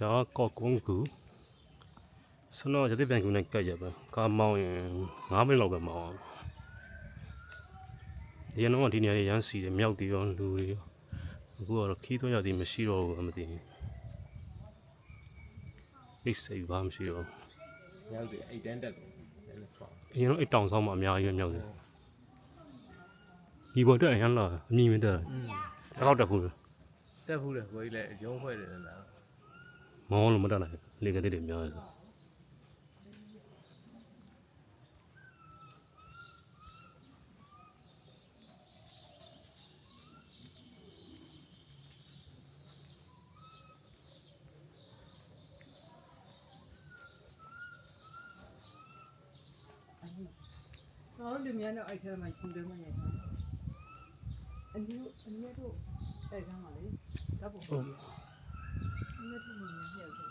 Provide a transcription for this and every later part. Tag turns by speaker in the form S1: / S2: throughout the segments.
S1: ဒါကကောက်ကုန်းကူစနော်ရတဲ့ဘန်ကူနဲ့ကြိုက်ရပါကားမောင်းရင်9မိနစ်လောက်ပဲမောင်းအောင်ဒီကတော့ဒီနေရာရမ်းစီတယ်မြောက်တီရောလူတွေရောအခုကတော့ခီးသွင်းရသည်မရှိတော့ဘူးမသိဘူးအိတ်စိတ်ဘာမှမရှိတော့
S2: ရောက်တယ်အိတ်တန်းတက်တယ်လည်းပေါ့
S1: အရင်တော့အိတ်တောင်ဆောင်မှအများကြီးပဲမြောက်တယ် ဒီဘော်တက်အရင်လာအမြင်မတက်
S2: อืม
S1: တစ်ခေါက်တက်ဘူး
S2: တက်ဘူးလေကိုကြီးလည်းရုံးဖွဲ့တယ်လား
S1: မောင်းလို့မတက်နိုင်လေကလေးတွေများတယ်ဆို
S3: ကျွန်တော်တို့လူများတော့အဲ့ထဲမှာခုတဲမှာရိုက်ထားတယ် အနည်းအနည်းတော့အဲ့ကမ်းပါလေဓာတ်ပုံပုံပြအနည်းတော့လူများရောက်တယ်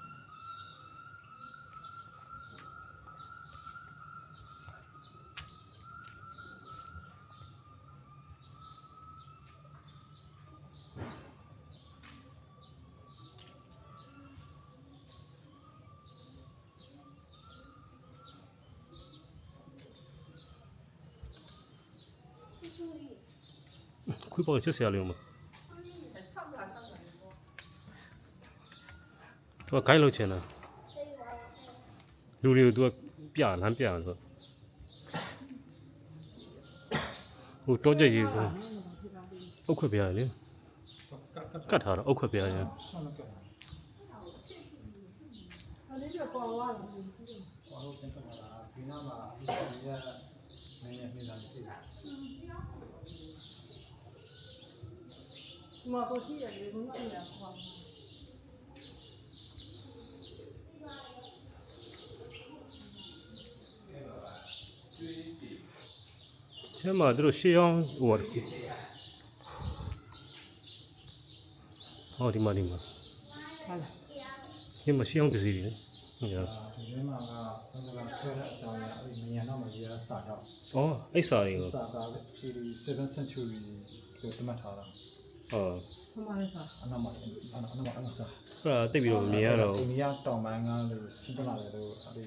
S1: ခွေးပေါ်ချစ်စရာလေးမသူကဂိုင်းလုပ်ချင်တာလူတွေကိုသူကပြလမ်းပြဆိုဟိုတော့ကြကြီးကိုအုတ်ခွက်ပြရတယ်လေကတ်ထားတော့အုတ်ခွက်ပြရတယ်
S3: အဲ့ဒီတော့ပေါ်သွားတယ်
S4: ဘာလို့ပြန်ထွက်လာတာဒီနားမှာဒီကနိုင်နေနေတာမရှိဘူး
S3: ဒီမှာပေါ်ရှိရတယ်ဘုန်းကြီးကခေါ်
S1: ကျမ်းမှာသူတို့ရှေးအောင်ဟိုဟောဒီမှာဒီမှာ
S3: ဟာလား
S1: ဒီမှာရှေးအောင်ပစ္စည်းတွေဟုတ်ရ
S4: ဒီထဲမှာကဘယ်လိုဆွဲတဲ့အကြောင်းရအဲ့ဒီမြန်တော့မှရေးရစာတော့
S1: ဩအဲ့စာတွေကို
S4: စာသားဒီ7 century ကိုတမတ်ထားတာ
S1: ဟုတ်
S3: ဟိုမှာလဲစား
S4: အနောက်မှာအနောက်အနောက်အနောက်စား
S1: အဲ့ဒါတိတ်ပြီးတော့မမြင်ရတော့
S4: အိဘူးန္ဒိယတောင်ပိုင်းကလို့စီးပလာတယ်လို့အဲ့ဒီ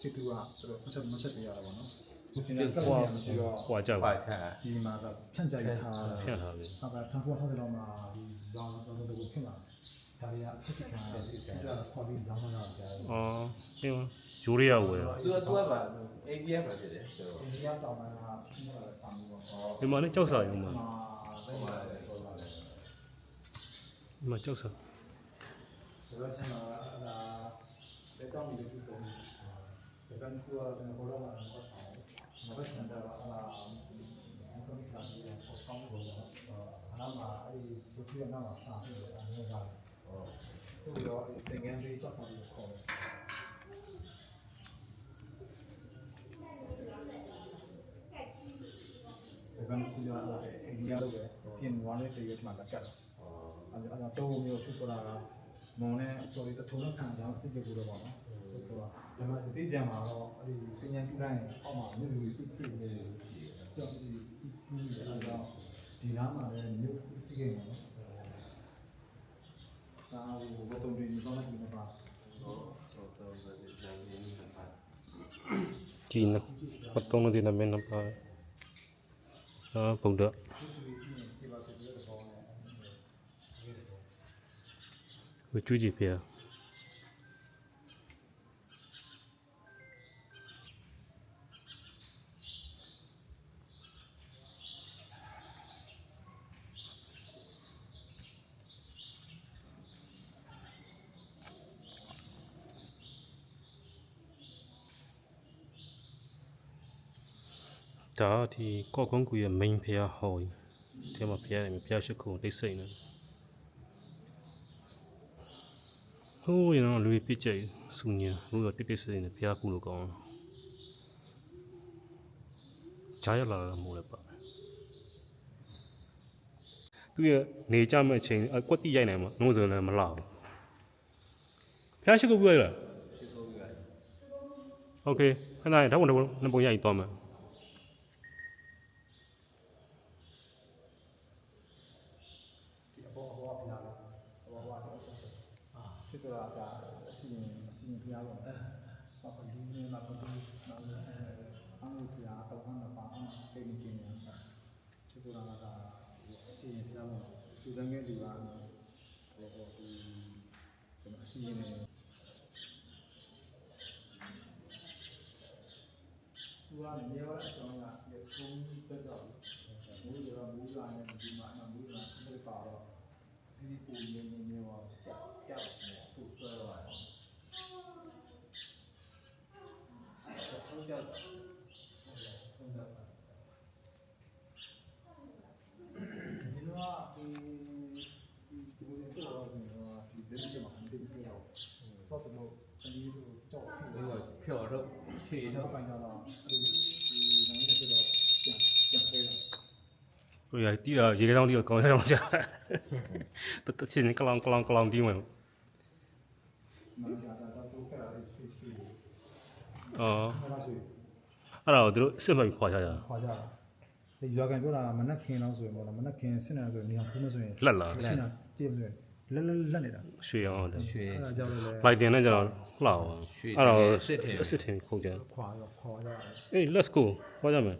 S4: စစ်သူကသူတို့မချက်မချက်ပြရတာပေါ့နော်ဒီစင်ကတက်လို့မရှိတော့
S1: ဟွာကြော
S2: က်
S1: ပါ
S2: ခန့်
S4: ဒီမှာကဖြန့်ကြိုက်ထားတာ
S1: ဖြဖြန့်န့်ထားပြီ
S4: ဟာကထပ်ဖို့ဟောတယ်တော့မှာဒီဇောင်းတော့တော့ကိုဖြစ်လာဒါရီကဖြစ်ဖြစ်ထားတယ်ဒါကခေါ်ပြီးဇောင်းလာတာ။
S1: အော်ဒီမှာရိုးရရဝယ်
S2: သူကသူကပါ APM ပဲဖြစ်တယ်ဆိုတော့
S4: အိန္ဒိယတောင်ပိုင်းကစီးပလာတဲ့စာမျိုးပေါ့ဟို
S1: ဒီမှာလည်းကြောက်စာရုံမှာ
S4: မှာပဲပါတယ်ဆိုတာလေ
S1: ဒီမှာကြောက်စာ
S4: ဒီလိုချင်တာလာလက်ကောင်းပြီးလို့ပြောတယ်ဒီကနေ့ကတော့ကျွန်တော်ဘောလုံးမှာတော့ဆောင်းမဘစံတာအလားအကုန်ကလာပြီးတော့ပေါင်းလို့တော့အလားမှာအဲ့ဒီဘုရားနာမှာစာပြီးတော့အမျိုးသားဟုတ်ပြီးတော့တင်ငန်းလေးကြောက်စာပြီးခေါ်တယ်ဒီကနေ့ကတော့အိန္ဒိယလိုပဲပြင်ဝါနဲ့တရွတ်မှာလက်ကတ် အဲ့ဒါတော့မျိုးချုပ်လာတာမောင်နဲ့ sorry တထုံးနဲ့ခံကြအောင်စစ်ကြည့်လို့ပေါ့နော်ဆိုတော့ဒီမှာဒီပြန်မှာတော့အဲ့ဒီပညာကျူတိုင်းအောက်မှာမြို့လူတွေပြည့်နေတယ်ဆောက်စီဒီအဲ့တော့ဒီနားမှာလည်းမြို့စီကိန်းပေါ့နော်ဒါဟိုဘုံတုံးတွေဒီတော့လည်းဒီမှာပါ
S1: จีนนะมาตรงนั้นที่นั่นเป็นน้ำปลาอ่าผมเด้อ ဝကျွကြီးဖေဒါဒီကော့ကွန်ကူရဲ့ main ဖေဟော်ကြီးဒီမှာဖေရတယ်ဖေရှိခုတိတ်ဆိတ်နေ ဟိုးရနော်လူပြစ်ကြိုက်စူညာလူတော့တိတ်တိတ်ဆိတ်နေဖေကူလို့ကောင်းဂျာရလာတာမို့လဲပါသူရဲ့နေကြမဲ့အချိန်အကွက်တိရိုက်နိုင်မှာနှိုးစံလည်းမလှဘူးဖះရှိခုပြရလားโอเคခဏရဓာတ်ပုံတစ်ပုံနှစ်ပုံရိုက်သွားမယ်
S4: 这个啊，是是不要了，把不留呢，把不留，然后安慰他，把他那把他给你给你，这个啊，是不要了，就等于就啊，我我就怎么是呢？သူကနေရာအကြောင်းကဒီသုံးတက်တော့မိုးရောမိုးလာနေဒီမှာမိုးလာခက်ပါတော့ဒီပုံရင်းနေရောကြောက်ကြောက် နေသူ့ဆွဲတော့ရတယ်ဟုတ်ကြောက်ဟုတ်ကြောက်ဒီတော့ဒီဒီဘယ်လိုတော့ဒီဒီဒီမှာဒီဒီတော့တော့တော့ဒီလိုကြောက်
S2: ဒီကဖြော်တော့ခြေ
S4: ဒီ
S2: တော့
S4: တော့ပိုင်းတော့ဒီဒီနိုင်တဲ့တော့ပြန်ပြန်ပေးတော့
S1: ကိုရတီးတာရေကောင်းတီးတော့ကောင်းရအောင်ကြာတတချင်းကလောင်ကလောင်ကလောင်တီးမယ်
S4: မနက်ကတော့တော့ခက်ရတယ်ဆွေးဆွေး
S1: အော်
S4: အဲ့ဒါဆွေး
S1: အဲ့ဒါကိုသူတို့စစ်မှတ်ပြီးခွာကြကြ
S4: ခွာကြတာဒီရွာကန်ပြောတာမနက်ခင်းတော့ဆိုရင်ပေါ့နော်မနက်ခင်းစစ်နေဆိုရင်နေအောင်ဖုံးမဆိုရင်
S1: လက်လာ
S4: ရှင်းတာတည့်မဆိုရင်လက်လက်လက်နေတာ
S1: ရွှေအောင်တယ်
S2: ရွှေ
S4: အဲ့ဒါကြောင့်လည်း
S1: လိုက်တင်နဲ့ကျတော့လှအောင်
S2: ရွှေ
S1: အဲ့တော့
S2: စစ်ထင်
S1: စစ်ထင်ခုတ်ကြ
S4: ခွာရောခွာရတယ်
S1: အေး let's go ခွာကြမယ်